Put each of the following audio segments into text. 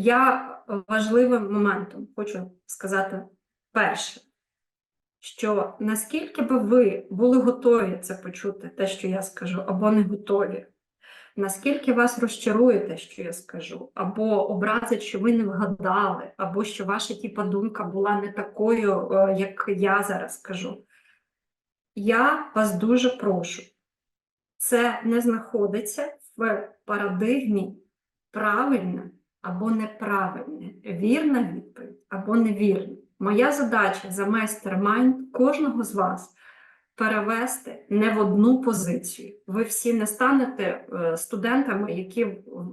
я важливим моментом хочу сказати перше, що наскільки би ви були готові це почути, те, що я скажу, або не готові, наскільки вас розчарує те, що я скажу, або образить, що ви не вгадали, або що ваша типа думка була не такою, е, як я зараз скажу. Я вас дуже прошу. Це не знаходиться в парадигмі правильне або неправильне, вірна відповідь або невірна. Моя задача за майстер-майнд кожного з вас перевести не в одну позицію. Ви всі не станете е, студентами, які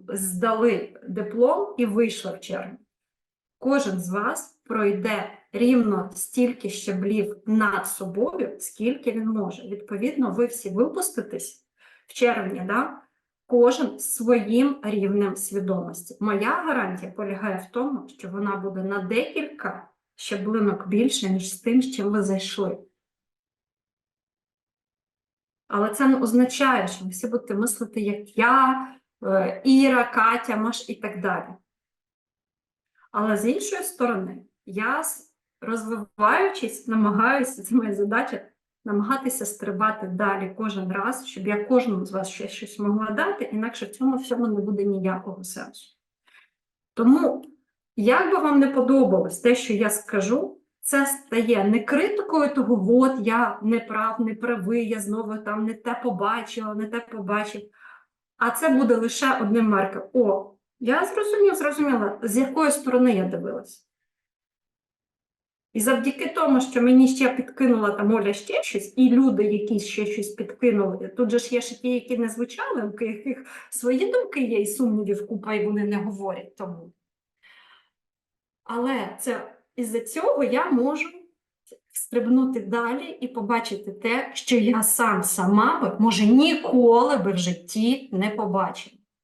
здали диплом і вийшли в червні. Кожен з вас пройде рівно стільки щаблів над собою, скільки він може. Відповідно, ви всі випуститесь в червні, да? Кожен своїм рівнем свідомості. Моя гарантія полягає в тому, що вона буде на декілька щаблинок більше, ніж з тим, з чим ви зайшли. Але це не означає, що ви всі будете мислити, як я, е, Іра, Катя, Маш і так далі. Але з іншої сторони, я розвиваючись, намагаюся, це моя задача, намагатися стрибати далі кожен раз, щоб я кожному з вас ще щось могла дати, інакше в цьому всьому не буде ніякого сенсу. Тому, як би вам не подобалось те, що я скажу, це стає не критикою того, от я не прав, не правий, я знову там не те побачила, не те побачив. А це буде лише одним маркером. О, я зрозумів, зрозуміла, з якої сторони я дивилась. І завдяки тому, що мені ще підкинула там Оля ще щось, і люди, які ще щось підкинули, тут же ж є ще ті, які не звучали, у яких свої думки є, і сумнівів купа, і вони не говорять тому. Але це із-за цього я можу стрибнути далі і побачити те, що я сам сама би, може, ніколи би в житті не побачив.